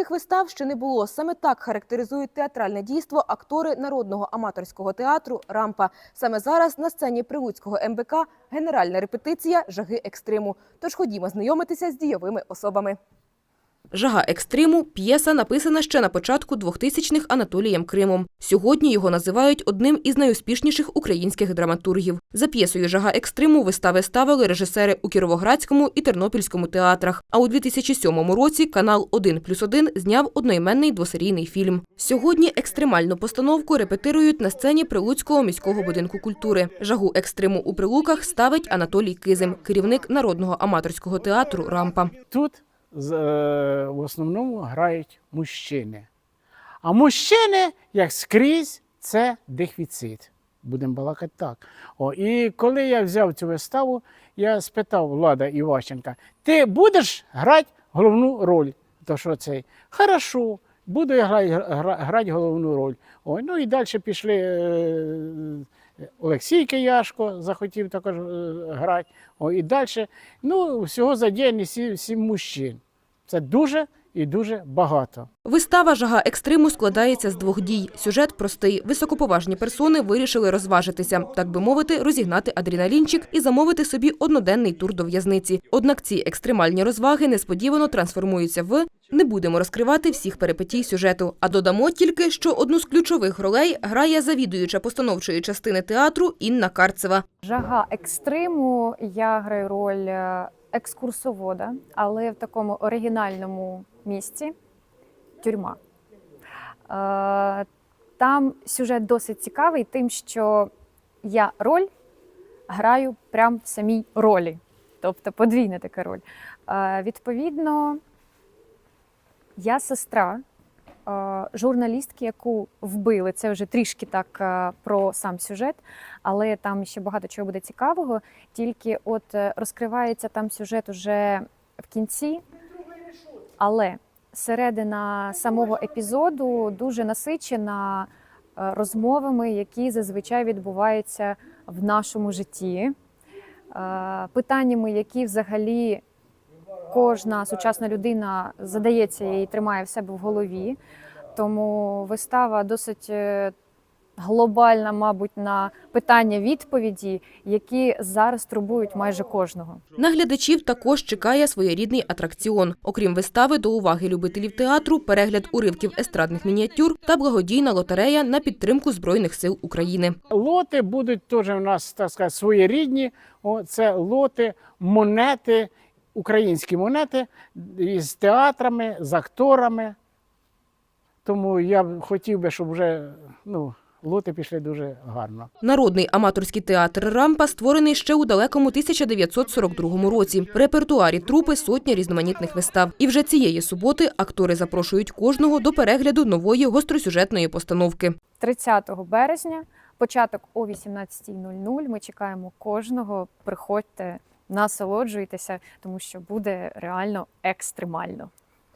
таких вистав ще не було. Саме так характеризують театральне дійство актори народного аматорського театру Рампа. Саме зараз на сцені Прилуцького МБК генеральна репетиція жаги екстриму. Тож ходімо знайомитися з дійовими особами. Жага екстриму п'єса написана ще на початку 2000-х Анатолієм Кримом. Сьогодні його називають одним із найуспішніших українських драматургів. За п'єсою Жага екстриму вистави ставили режисери у Кіровоградському і Тернопільському театрах. А у 2007 році канал 1 плюс 1 зняв одноіменний двосерійний фільм. Сьогодні екстремальну постановку репетирують на сцені Прилуцького міського будинку культури. Жагу екстриму у Прилуках ставить Анатолій Кизим, керівник народного аматорського театру Рампа. Тут в основному грають мужчини. А мужчини, як скрізь, це дефіцит. Будемо балакати так. О, і коли я взяв цю виставу, я спитав Влада Іващенка: ти будеш грати головну роль? То що цей? Хорошо, буду я грати, грати головну роль. Ой, ну і далі пішли. е, Олексій Кияшко захотів також е, грати. О, і далі. Ну, всього задіяні сім, сім мужчин. Це дуже і дуже багато. Вистава Жага екстриму складається з двох дій. Сюжет простий. Високоповажні персони вирішили розважитися, так би мовити, розігнати адреналінчик і замовити собі одноденний тур до в'язниці. Однак ці екстремальні розваги несподівано трансформуються в не будемо розкривати всіх перипетій сюжету. А додамо тільки, що одну з ключових ролей грає завідуюча постановчої частини театру Інна Карцева. Жага екстриму. Я граю роль е, екскурсовода, але в такому оригінальному місці тюрма. Е, Там сюжет досить цікавий, тим, що я роль граю прямо в самій ролі, тобто подвійна така роль. Е, Відповідно, я сестра е, журналістки, яку вбили. Це вже трішки так е, про сам сюжет, але там ще багато чого буде цікавого. Тільки от е, розкривається там сюжет уже в кінці, але середина самого епізоду дуже насичена розмовами, які зазвичай відбуваються в нашому житті, питаннями, які взагалі кожна сучасна людина задається і тримає в себе в голові. Тому вистава досить е, глобальна, мабуть, на питання відповіді, які зараз турбують майже кожного. На глядачів також чекає своєрідний атракціон. Окрім вистави, до уваги любителів театру, перегляд уривків естрадних мініатюр та благодійна лотерея на підтримку Збройних сил України. Лоти будуть теж у нас, так сказати, своєрідні. О, це лоти, монети, українські монети з театрами, з акторами. Тому я б хотів би, щоб вже ну, лоти пішли дуже гарно. Народний аматорський театр Рампа створений ще у далекому 1942 році. В репертуарі трупи сотня різноманітних вистав. І вже цієї суботи актори запрошують кожного до перегляду нової гостросюжетної постановки. 30 березня, початок о 18.00. Ми чекаємо кожного. Приходьте, насолоджуйтеся, тому що буде реально екстремально.